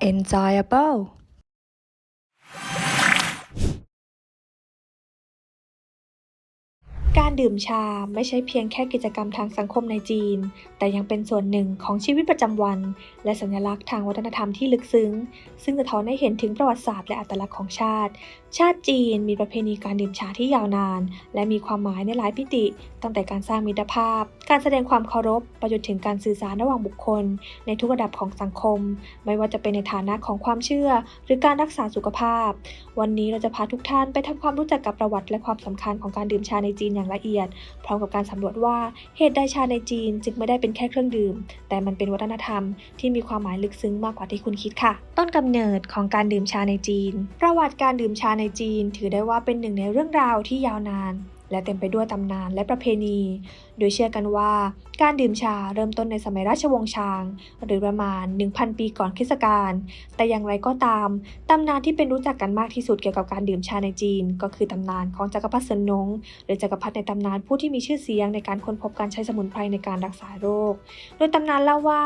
enjoyable การดื่มชาไม่ใช่เพียงแค่กิจกรรมทางสังคมในจีน แต่ยังเป็นส่วนหนึ่งของชีวิตประจำวัน และสัญลักษณ์ทางวัฒนธรรมที่ลึกซึ้ง ซึ่งสะท้อนให้เห็นถึงประวัติศาสตร์และอัตลักษณ์ของชาติ ชาติจีนมีประเพณีการดื่มชาที่ยาวนาน และมีความหมายในหลายพิติ ตั้งแต่การสร้างมิตรภาพ การแสดงความเคารพไปจนถึงการสื่อสารระหว่างบุคคล ในทุกระดับของสังคม ไม่ว่าจะเป็นในฐานะของความเชื่อ หรือการรักษาสุขภาพ วันนี้เราจะพาทุกท่านไปทำความรู้จักกับประวัติและความสำคัญของการดื่มชาในจีนอย่างละเอียด พร้อมกับการสำรวจว่าเหตุใดชาในจีนจึงไม่ได้เป็นแค่เครื่องดื่ม แต่มันเป็นวัฒนธรรมที่มีความหมายลึกซึ้งมากกว่าที่คุณคิดค่ะ ต้นกำเนิดของการดื่มชาในจีน ประวัติการดื่มชาในจีน ถือได้ว่าเป็นหนึ่งในเรื่องราวที่ยาวนาน และเต็มไปด้วยตำนานและประเพณี โดยเชื่อกันว่าการดื่มชาเริ่มต้นในสมัยราชวงศ์ชาง หรือประมาณ 1,000 ปีก่อนคริสตกาล แต่อย่างไรก็ตาม ตำนานที่เป็นรู้จักกันมากที่สุดเกี่ยวกับการดื่มชาในจีน ก็คือตำนานของจักรพรรดิเซินนง หรือจักรพรรดิในตำนานผู้ที่มีชื่อเสียงในการค้นพบการใช้สมุนไพรในการรักษาโรค โดยตำนานเล่าว่า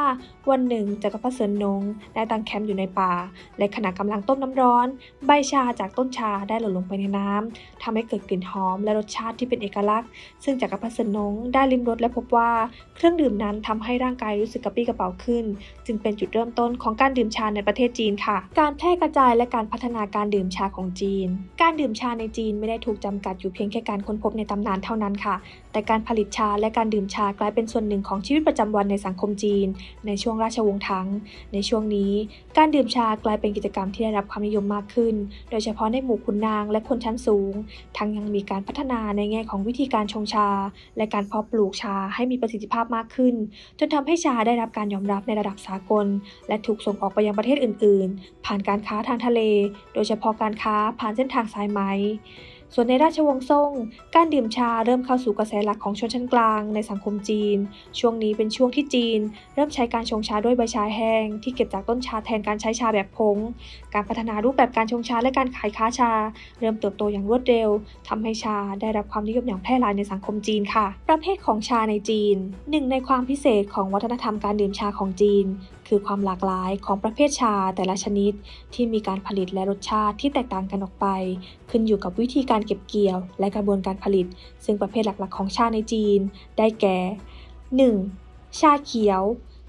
วันหนึ่งจักรพรรดิเซินนงได้ตั้งแคมป์อยู่ในป่า และขณะกำลังต้มน้ำร้อน ใบชาจากต้นชาได้หล่นลงไปในน้ำทำให้เกิดกลิ่นหอมและรสชาติที่เป็นเอกลักษณ์ ซึ่งจักรพรรดิเซินนงได้ลิ้มรสและพบว่าเครื่องดื่มนั้นทำให้ร่างกายรู้สึกกระปรี้กระเป๋าขึ้น จึงเป็นจุดเริ่มต้นของการดื่มชาในประเทศจีนค่ะ การแพร่กระจายและการพัฒนาการดื่มชาของจีน การดื่มชาในจีนไม่ได้ถูกจำกัดอยู่เพียงแค่การค้นพบในตำนานเท่านั้นค่ะ แต่การผลิตชาและการดื่มชากลายเป็นส่วนหนึ่งของชีวิตประจำวันในสังคมจีน ในช่วงราชวงศ์ถังในช่วงนี้ การดื่มชากลายเป็นกิจกรรมที่ได้รับความนิยมมากขึ้น โดยเฉพาะในหมู่ขุนนางและคนชั้นสูง ทั้งยังมีการพัฒนาในแง่ของวิธีการชงชา และการเพาะปลูกชาให้มีประสิทธิภาพมากขึ้น จนทำให้ชาได้รับการยอมรับในระดับสากล และถูกส่งออกไปยังประเทศอื่น ๆ ผ่านการค้าทางทะเล โดยเฉพาะการค้าผ่านเส้นทางสายไหม ส่วนในราชวงศ์ซ่ง การดื่มชาเริ่มเข้าสู่กระแสหลักของชนชั้นกลางในสังคมจีน ช่วงนี้เป็นช่วงที่จีน เริ่มใช้การชงชาด้วยใบชาแห้ง ที่เก็บจากต้นชาแทนการใช้ชาแบบผง การพัฒนารูปแบบการชงชาและการขายค้าชา เริ่มเติบโตอย่างรวดเร็วทำให้ชาได้รับความนิยมอย่างแพร่หลายในสังคมจีนค่ะ ประเภทของชาในจีน หนึ่งในความพิเศษของวัฒนธรรมการดื่มชาของจีน คือความหลากหลายของประเภทชาแต่ละชนิด ที่มีการผลิตและรสชาติที่แตกต่างกันออกไป ขึ้นอยู่กับวิธีการการเก็บเกี่ยว และกระบวนการผลิต ซึ่งประเภทหลักๆ ของชาในจีน ได้แก่ 1. ชาเขียว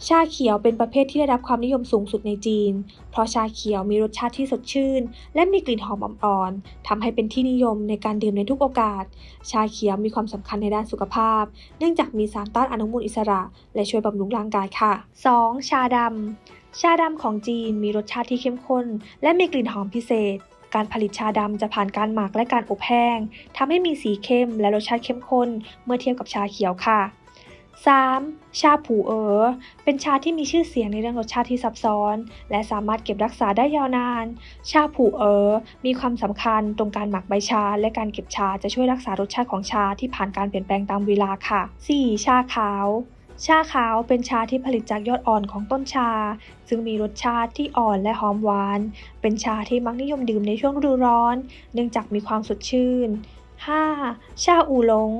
ชาเขียวเป็นประเภทที่ได้รับความนิยมสูงสุดในจีน เพราะชาเขียวมีรสชาติที่สดชื่น และมีกลิ่นหอมอ่อนๆทำให้เป็นที่นิยมในการดื่มในทุกโอกาส ชาเขียวมีความสำคัญในด้านสุขภาพ เนื่องจากมีสารต้านอนุมูลอิสระ และช่วยบำรุงร่างกายค่ะ 2. ชาดำชาดำของจีนมีรสชาติที่เข้มข้น และมีกลิ่นหอมพิเศษ การผลิตชาดำจะผ่านการหมักและการอบแห้งทำให้มีสีเข้มและรสชาติเข้มข้นเมื่อเทียบกับชาเขียวค่ะ 3. ชาผูเอ๋อเป็นชาที่มีชื่อเสียงในเรื่องรสชาติที่ซับซ้อน และสามารถเก็บรักษาได้ยาวนาน ชาผูเอ๋อมีความสำคัญตรงการหมักใบชา และการเก็บชาจะช่วยรักษารสชาติของชาที่ผ่านการเปลี่ยนแปลงตามเวลาค่ะ 4. ชาขาว ชาขาวเป็นชาที่ผลิตจากยอดอ่อนของต้นชา ซึ่งมีรสชาติที่อ่อนและหอมหวาน เป็นชาที่มักนิยมดื่มในช่วงฤดูร้อน เนื่องจากมีความสดชื่น 5. ชาอูหลง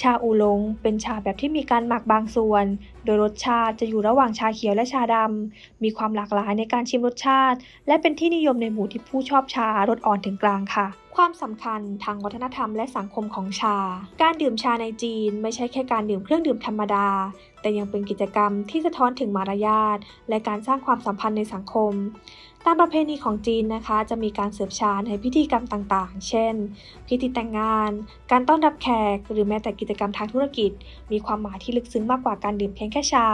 ชาอูหลงเป็นชาแบบที่มีการหมักบางส่วน โดยรสชาติจะอยู่ระหว่างชาเขียวและชาดำ มีความหลากหลายในการชิมรสชาติ และเป็นที่นิยมในหมู่ที่ผู้ชอบชารสอ่อนถึงกลางค่ะ ความสำคัญทางวัฒนธรรมและสังคมของชา การดื่มชาในจีนไม่ใช่แค่การดื่มเครื่องดื่มธรรมดา แต่ยังเป็นกิจกรรมที่สะท้อนถึงมารยาทและการสร้างความสัมพันธ์ในสังคม ตามประเพณีของจีนนะคะ จะมีการเสิร์ฟชาในพิธีกรรมต่างๆ เช่น พิธีแต่งงาน การต้อนรับแขก หรือแม้แต่กิจกรรมทางธุรกิจ มีความหมายที่ลึกซึ้งมากกว่าการดื่มเพียงแค่ชา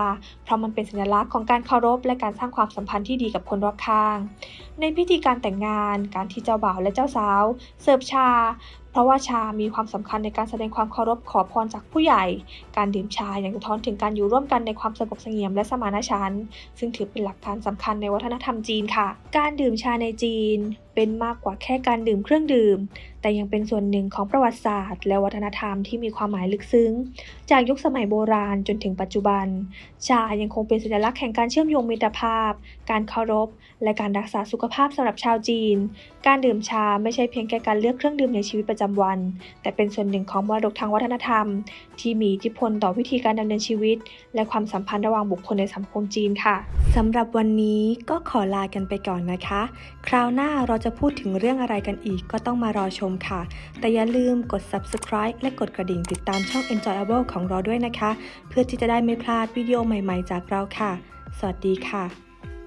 เพราะมันเป็นสัญลักษณ์ของการเคารพ และการสร้างความสัมพันธ์ที่ดีกับคนรอบข้าง ในพิธีการแต่งงาน การที่เจ้าบ่าวและเจ้าสาว เสิร์ฟชา เพราะว่าชามีความสำคัญในการแสดงความเคารพขอพรจากผู้ใหญ่ การดื่มชาอย่างสะท้อนถึงการอยู่ร่วมกันในความสงบเสงี่ยมและสมานฉันท์ซึ่งถือเป็นหลักฐานสำคัญในวัฒนธรรมจีนค่ะ การดื่มชาในจีนเป็นมากกว่าแค่การดื่มเครื่องดื่ม แต่ยังเป็นส่วนหนึ่งของประวัติศาสตร์ และวัฒนธรรมที่มีความหมายลึกซึ้ง จากยุคสมัยโบราณจนถึงปัจจุบัน ชายังคงเป็นสัญลักษณ์แห่งการเชื่อมโยงมิตรภาพ การเคารพ และการรักษาสุขภาพสำหรับชาวจีน การดื่มชาไม่ใช่เพียงแค่การเลือกเครื่องดื่มในชีวิตประจำวัน แต่เป็นส่วนหนึ่งของมรดกทางวัฒนธรรม ที่มีอิทธิพลต่อวิธีการดำเนินชีวิต และความสัมพันธ์ระหว่างบุคคลในสังคมจีนค่ะสำหรับวันนี้ก็ขอลากันไปก่อนนะคะ คราวหน้าเราจะพูดถึงเรื่องอะไรกันอีกก็ต้องมารอชมค่ะ แต่อย่าลืมกด subscribe และกดกระดิ่งติดตามช่อง Enjoyable ของเราด้วยนะคะ เพื่อที่จะได้ไม่พลาดวิดีโอใหม่ๆจากเราค่ะ สวัสดีค่ะ